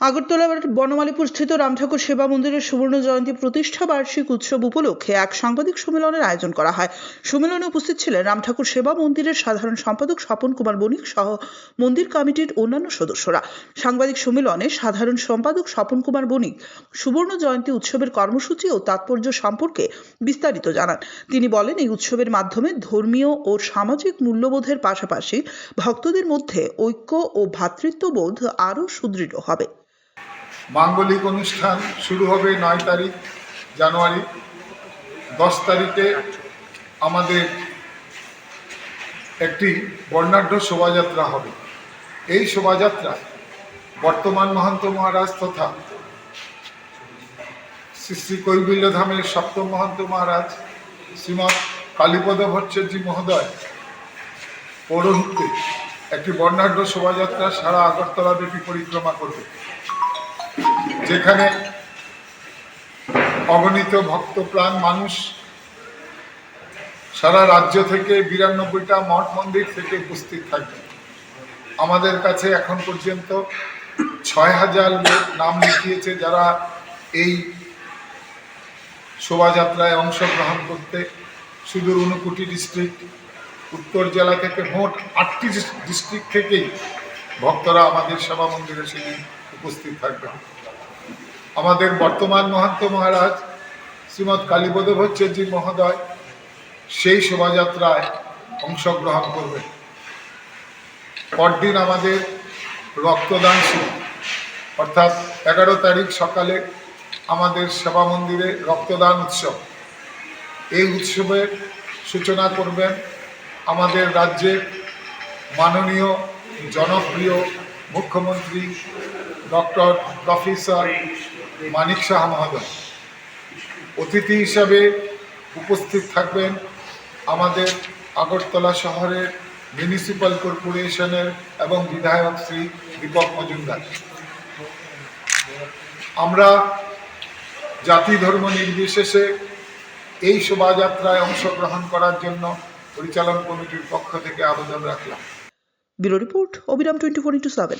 আগরতলার বনমালীপুর স্থিত রামঠাকুর সেবা মন্দিরের সুবর্ণ জয়ন্তী প্রতিষ্ঠা বার্ষিক উৎসব উপলক্ষে এক সাংবাদিক সম্মেলনের আয়োজন করা হয়। সম্মেলনে উপস্থিত ছিলেন রামঠাকুর সেবা মন্দিরের সাধারণ সম্পাদক স্বপন কুমার বণিক সহ মন্দির কমিটির অন্যান্য সদস্যরা। সাংবাদিক সম্মেলনে সাধারণ সম্পাদক স্বপন কুমার বণিক সুবর্ণ জয়ন্তী উৎসবের কর্মসূচি ও তাৎপর্য সম্পর্কে বিস্তারিত জানান। তিনি বলেন, এই উৎসবের মাধ্যমে ধর্মীয় ও সামাজিক মূল্যবোধের পাশাপাশি ভক্তদের মধ্যে ঐক্য ও ভ্রাতৃত্ববোধ আরও সুদৃঢ় হবে। মাঙ্গলিক অনুষ্ঠান শুরু হবে নয় তারিখ, জানুয়ারি। দশ তারিখে আমাদের একটি বর্ণাঢ্য শোভাযাত্রা হবে। এই শোভাযাত্রা বর্তমান মহান্ত মহারাজ তথা শ্রী শ্রী কৈবল্য ধামের সপ্তম মহান্ত মহারাজ শ্রীমৎ কালীপদ ভট্টাচার্য মহোদয় পৌরোহিত্যে একটি বর্ণাঢ্য শোভাযাত্রা সারা আগরতলা দেবী পরিক্রমা করবে। যেখানে অগণিত ভক্তপ্রাণ মানুষ সারা রাজ্য থেকে বিরানব্বইটা মঠ মন্দির থেকে উপস্থিত থাকবে আমাদের কাছে এখন পর্যন্ত ছয় হাজার লোক নাম লিখিয়েছে যারা এই শোভাযাত্রায় অংশগ্রহণ করতে সুদূর ঊনকোটি ডিস্ট্রিক্ট উত্তর জেলা থেকে মোট আটটি ডিস্ট্রিক্ট থেকেই ভক্তরা আমাদের সেবা মন্দিরে সেদিন উপস্থিত থাকবেন। আমাদের বর্তমান মহান্ত মহারাজ শ্রীমৎ কালীপদ ভট্টাচার্য মহোদয় সেই শোভাযাত্রায় অংশগ্রহণ করবেন। পরদিন আমাদের রক্তদান শিবির অর্থাৎ এগারো তারিখ সকালে আমাদের সেবা মন্দিরে রক্তদান উৎসব। এই উৎসবের সূচনা করবেন আমাদের রাজ্যের মাননীয় জনপ্রিয় মুখ্যমন্ত্রী ডক্টর প্রফেসর মানিক শাহ মহোদয় অতিথি হিসাবে উপস্থিত থাকবেন আমাদের আগরতলা শহরের মিউনিসিপ্যাল কর্পোরেশনের এবং বিধায়ক শ্রী দীপক মজুমদার। আমরা জাতি ধর্ম নির্বিশেষে এই শোভাযাত্রায় অংশগ্রহণ করার জন্য পরিচালন কমিটির পক্ষ থেকে আবেদন রাখলাম। ব্যুরো রিপোর্ট, অবিরাম টোয়েন্টি ফোর ইন্টু সেভেন।